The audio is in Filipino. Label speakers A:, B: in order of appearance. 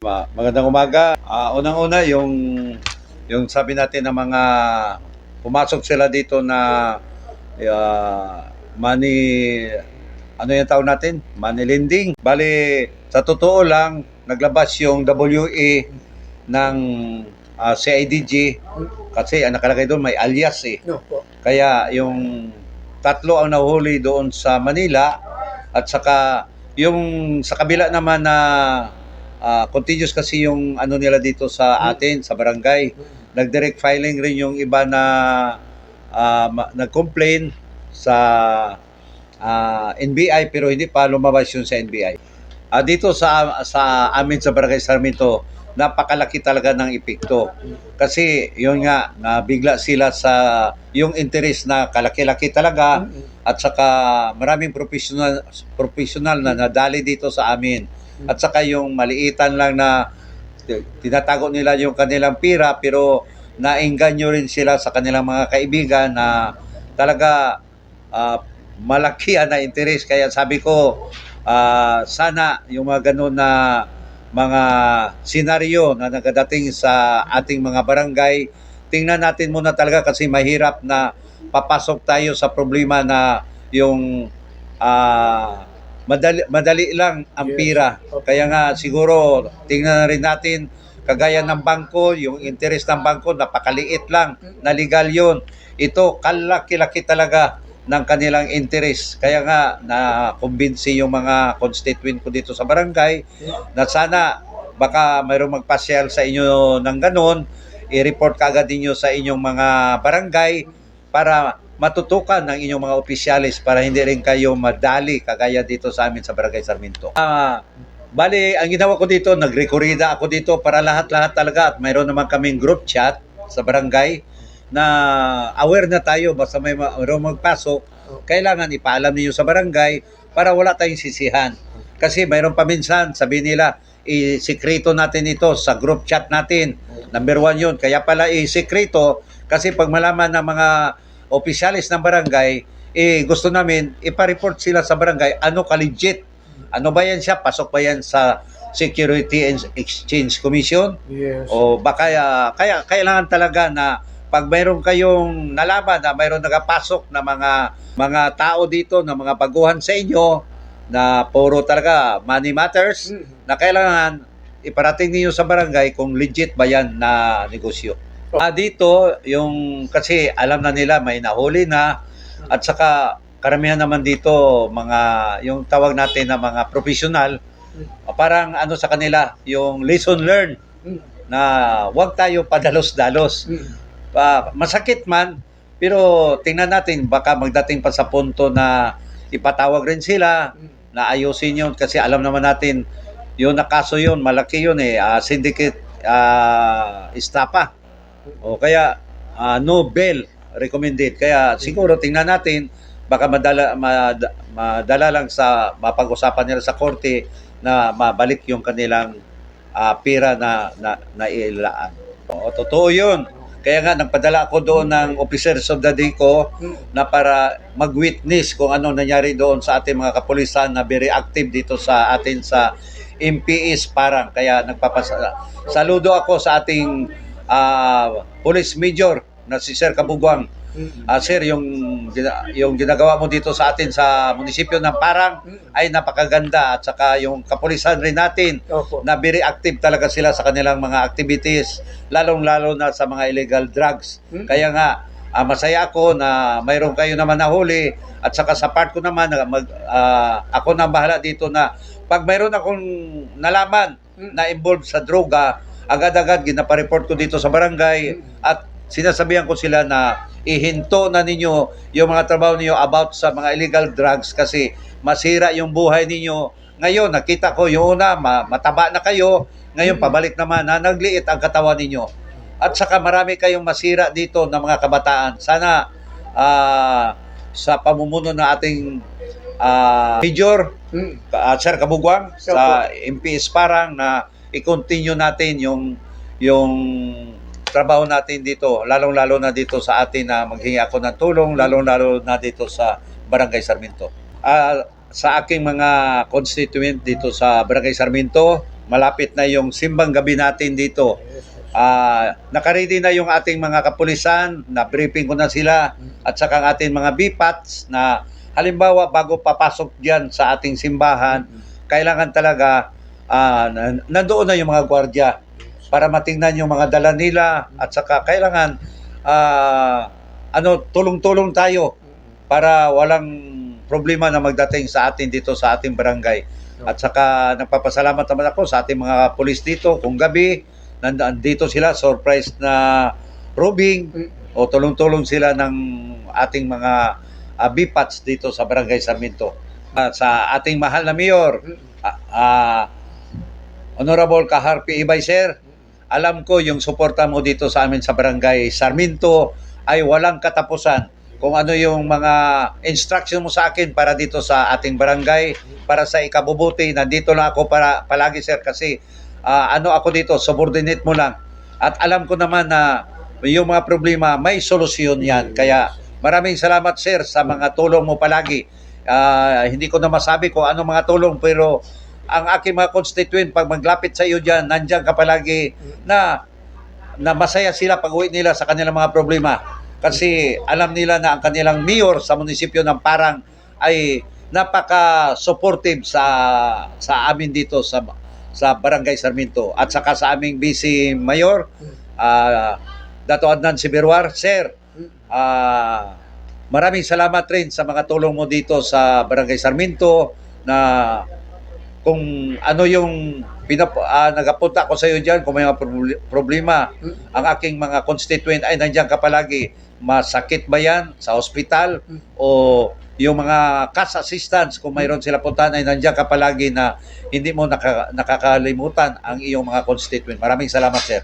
A: Ma- Magandang umaga. Ah, unang-una yung yung sabi natin ng mga pumasok sila dito na ah, money ano yung tawag natin? Money lending. Bali, sa totoo lang, naglabas yung WA ng ah, CIDG kasi ang nakalagay doon may alias eh.
B: No po.
A: Kaya yung tatlo ang nahuli doon sa Manila at saka yung sa kabila naman na ah, continuous kasi yung ano nila dito sa atin sa barangay. Nag-direct filing rin yung iba na ma- nag-complain sa ah, NBI pero hindi pa lumabas yun sa NBI. Ah, dito sa sa amin sa Barangay Sarmiento, napakalaki talaga ng epekto. Kasi yun nga, nabigla sila sa yung interest na kalaki-laki talaga at saka maraming professional professional na nadali dito sa amin. At saka yung maliitan lang na ti- tinatago nila yung kanilang pira pero naengganyo rin sila sa kanilang mga kaibigan na talaga ah, malaki na interest. Kaya sabi ko, ah, sana yung mga ganun na mga senaryo na nagadating sa ating mga barangay, tingnan natin muna talaga kasi mahirap na papasok tayo sa problema na yung ah, madali, madali lang ang
B: Yes.
A: pira. Kaya nga siguro tingnan na rin natin kagaya ng bangko, yung interest ng bangko napakaliit lang, na legal yun. Ito kalaki-laki talaga ng kanilang interest. Kaya nga na-convince yung mga constituent ko dito sa barangay na sana baka mayroong magpasyal sa inyo ng ganun, i-report kagad ninyo sa inyong mga barangay para matutukan ng inyong mga opisyalis para hindi rin kayo madali kagaya dito sa amin sa Barangay Sarmiento. Ah, bali, ang ginawa ko dito, nagrekorida ako dito para lahat-lahat talaga at mayroon naman kaming group chat sa barangay na aware na tayo basta may ma- mayroong magpasok, kailangan ipaalam niyo sa barangay para wala tayong sisihan. Kasi mayroon pa minsan, sabi nila, i-sekreto natin ito sa group chat natin. Number one yun. Kaya pala i-sekreto kasi pag malaman ng mga opisyalis ng barangay, eh, gusto namin ipa-report sila sa barangay ano ka-legit. Ano ba yan siya? Pasok ba yan sa Security and Exchange Commission?
B: Yes.
A: O baka ah, kaya kailangan talaga na pag mayroon kayong nalaman na mayroon nagapasok na mga mga tao dito na mga baguhan sa inyo na puro talaga money matters
B: Mm.
A: na kailangan iparating niyo sa barangay kung legit ba yan na negosyo. Ah, dito, yung kasi alam na nila may nahuli na at saka karamihan naman dito mga yung tawag natin na mga professional ah, parang ano sa kanila yung lesson learned
B: Mm.
A: na huwag tayo padalos-dalos. Ah, masakit man, pero tingnan natin baka magdating pa sa punto na ipatawag rin sila na ayusin yun kasi alam naman natin yung nakaso yun, malaki yun eh, ah, syndicate ah, estafa. O kaya ah, no bail recommended. Kaya siguro tingnan natin baka madala mad- madala lang sa mapag-usapan nila sa korte na mabalik yung kanilang ah, pira na na nailaan. O totoo 'yun. Kaya nga nagpadala ako doon ng officers of the day ko na para mag-witness kung ano nangyari doon sa ating mga kapulisan na very active dito sa atin sa MPS parang kaya nagpapasa saludo ako sa ating ah, police major na si Sir Kabugwang. Ah, sir, yung yung ginagawa mo dito sa atin sa munisipyo ng Parang ay napakaganda at saka yung kapulisan rin natin
B: Opo.
A: na very active talaga sila sa kanilang mga activities, lalong-lalo na sa mga illegal drugs. Kaya nga, ah, masaya ako na mayroon kayo naman nahuli at saka sa part ko naman, na mag, ah, ako na bahala dito na pag mayroon akong nalaman
B: Mm.
A: na involved sa droga, agad-agad ginapareport ko dito sa barangay at sinasabihan ko sila na ihinto na ninyo yung mga trabaho niyo about sa mga illegal drugs kasi masira yung buhay ninyo. Ngayon, nakita ko yung una, ma- mataba na kayo. Ngayon,
B: Mm.
A: pabalik naman na nagliit ang katawan ninyo. At saka marami kayong masira dito ng mga kabataan. Sana ah, sa pamumuno ng ating ah, Major, uh, Sir Kabugwang sa MPS parang na i-continue natin yung yung trabaho natin dito, lalong-lalo na dito sa atin na maghingi ako ng tulong, lalong-lalo na dito sa Barangay Sarmiento. Ah, sa aking mga constituent dito sa Barangay Sarmiento, malapit na yung simbang gabi natin dito. Ah, nakaready na yung ating mga kapulisan, na briefing ko na sila at saka ang ating mga BPATs na halimbawa bago papasok diyan sa ating simbahan, kailangan talaga ah, na- nandoon na yung mga gwardiya para matingnan yung mga dala nila at saka kailangan ah, ano tulong-tulong tayo para walang problema na magdating sa atin dito sa ating barangay. At saka nagpapasalamat naman ako sa ating mga pulis dito kung gabi nandito sila surprise na probing o tulong-tulong sila ng ating mga uh, BPATs dito sa Barangay Sarmiento. At sa ating mahal na mayor, ah, ah, Honorable Kaharpi Ibay Sir, alam ko yung suporta mo dito sa amin sa Barangay Sarmiento ay walang katapusan. Kung ano yung mga instruction mo sa akin para dito sa ating barangay, para sa ikabubuti, nandito lang ako para palagi sir kasi ah, ano ako dito, subordinate mo lang. At alam ko naman na yung mga problema, may solusyon yan. Kaya maraming salamat sir sa mga tulong mo palagi. Ah, hindi ko na masabi kung ano mga tulong pero ang aking mga constituent pag maglapit sa iyo diyan, nandiyan ka palagi na na masaya sila pag uwi nila sa kanilang mga problema. Kasi alam nila na ang kanilang mayor sa munisipyo ng Parang ay napaka-supportive sa sa amin dito sa sa Barangay Sarmiento at saka sa aming vice mayor ah Dato Adnan Sibirwar sir ah maraming salamat rin sa mga tulong mo dito sa Barangay Sarmiento na kung ano yung pinap ah, nagapunta ko sa iyo diyan kung may mga proble- problema ang aking mga constituent ay nandiyan ka palagi masakit ba yan sa hospital o yung mga cash assistance kung mayroon sila puntahan ay nandiyan ka palagi na hindi mo naka- nakakalimutan ang iyong mga constituent. Maraming salamat sir.